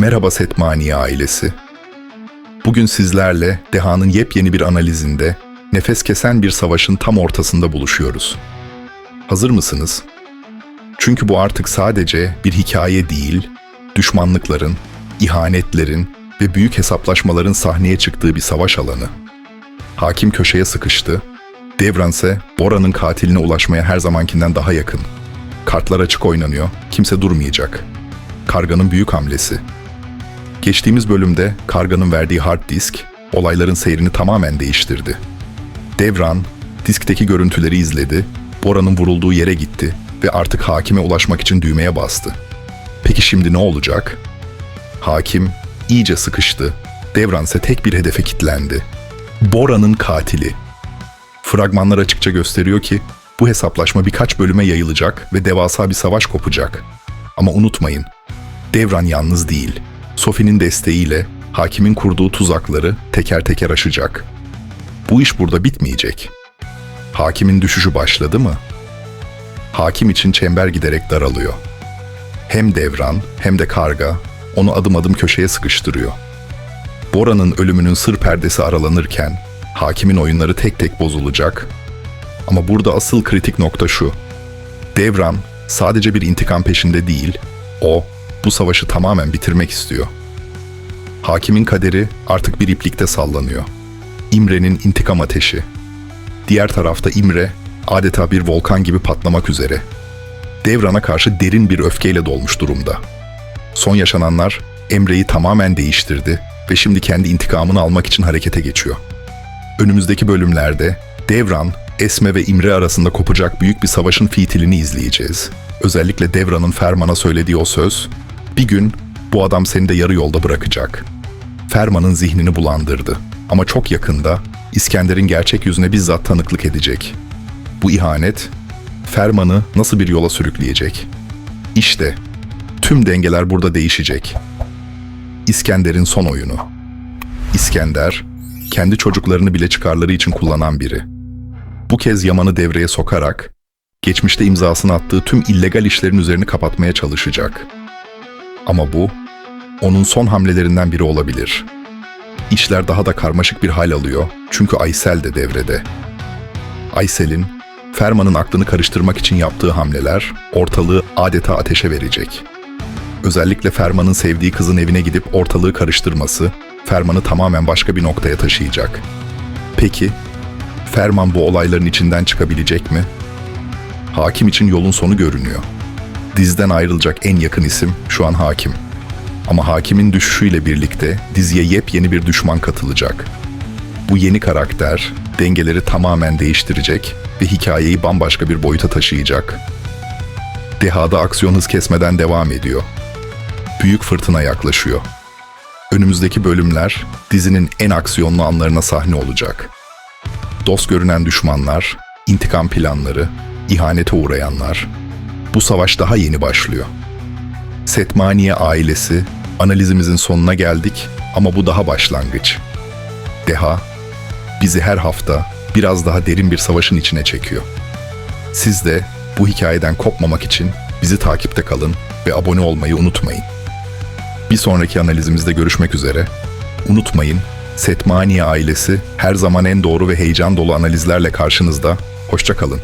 Merhaba Setmaniye ailesi. Bugün sizlerle Deha'nın yepyeni bir analizinde nefes kesen bir savaşın tam ortasında buluşuyoruz. Hazır mısınız? Çünkü bu artık sadece bir hikaye değil, düşmanlıkların, ihanetlerin ve büyük hesaplaşmaların sahneye çıktığı bir savaş alanı. Hakim köşeye sıkıştı, Devran ise Bora'nın katiline ulaşmaya her zamankinden daha yakın. Kartlar açık oynanıyor, kimse durmayacak. Karganın büyük hamlesi. Geçtiğimiz bölümde Karga'nın verdiği hard disk olayların seyrini tamamen değiştirdi. Devran diskteki görüntüleri izledi, Bora'nın vurulduğu yere gitti ve artık hakime ulaşmak için düğmeye bastı. Peki şimdi ne olacak? Hakim iyice sıkıştı. Devran ise tek bir hedefe kilitlendi. Bora'nın katili. Fragmanlar açıkça gösteriyor ki bu hesaplaşma birkaç bölüme yayılacak ve devasa bir savaş kopacak. Ama unutmayın, Devran yalnız değil. Sophie'nin desteğiyle hakimin kurduğu tuzakları teker teker aşacak. Bu iş burada bitmeyecek. Hakimin düşüşü başladı mı? Hakim için çember giderek daralıyor. Hem Devran hem de Karga onu adım adım köşeye sıkıştırıyor. Bora'nın ölümünün sır perdesi aralanırken hakimin oyunları tek tek bozulacak. Ama burada asıl kritik nokta şu. Devran sadece bir intikam peşinde değil, o bu savaşı tamamen bitirmek istiyor. Hakimin kaderi artık bir iplikte sallanıyor. İmre'nin intikam ateşi. Diğer tarafta İmre adeta bir volkan gibi patlamak üzere. Devran'a karşı derin bir öfkeyle dolmuş durumda. Son yaşananlar Emre'yi tamamen değiştirdi ve şimdi kendi intikamını almak için harekete geçiyor. Önümüzdeki bölümlerde Devran, Esme ve İmre arasında kopacak büyük bir savaşın fitilini izleyeceğiz. Özellikle Devran'ın Ferman'a söylediği o söz, bir gün bu adam seni de yarı yolda bırakacak. Ferman'ın zihnini bulandırdı. Ama çok yakında İskender'in gerçek yüzüne bizzat tanıklık edecek. Bu ihanet Ferman'ı nasıl bir yola sürükleyecek? İşte tüm dengeler burada değişecek. İskender'in son oyunu. İskender, kendi çocuklarını bile çıkarları için kullanan biri. Bu kez Yaman'ı devreye sokarak, geçmişte imzasını attığı tüm illegal işlerin üzerini kapatmaya çalışacak. Ama bu, onun son hamlelerinden biri olabilir. İşler daha da karmaşık bir hal alıyor çünkü Aysel de devrede. Aysel'in, Ferman'ın aklını karıştırmak için yaptığı hamleler ortalığı adeta ateşe verecek. Özellikle Ferman'ın sevdiği kızın evine gidip ortalığı karıştırması, Ferman'ı tamamen başka bir noktaya taşıyacak. Peki, Ferman bu olayların içinden çıkabilecek mi? Hakim için yolun sonu görünüyor. Dizden ayrılacak en yakın isim şu an hakim. Ama hakimin düşüşüyle birlikte diziye yepyeni bir düşman katılacak. Bu yeni karakter dengeleri tamamen değiştirecek ve hikayeyi bambaşka bir boyuta taşıyacak. Deha'da aksiyon hız kesmeden devam ediyor. Büyük fırtına yaklaşıyor. Önümüzdeki bölümler dizinin en aksiyonlu anlarına sahne olacak. Dost görünen düşmanlar, intikam planları, ihanete uğrayanlar. Bu savaş daha yeni başlıyor. Setmaniye ailesi, analizimizin sonuna geldik ama bu daha başlangıç. Deha, bizi her hafta biraz daha derin bir savaşın içine çekiyor. Siz de bu hikayeden kopmamak için bizi takipte kalın ve abone olmayı unutmayın. Bir sonraki analizimizde görüşmek üzere. Unutmayın, Setmaniye ailesi her zaman en doğru ve heyecan dolu analizlerle karşınızda. Hoşça kalın.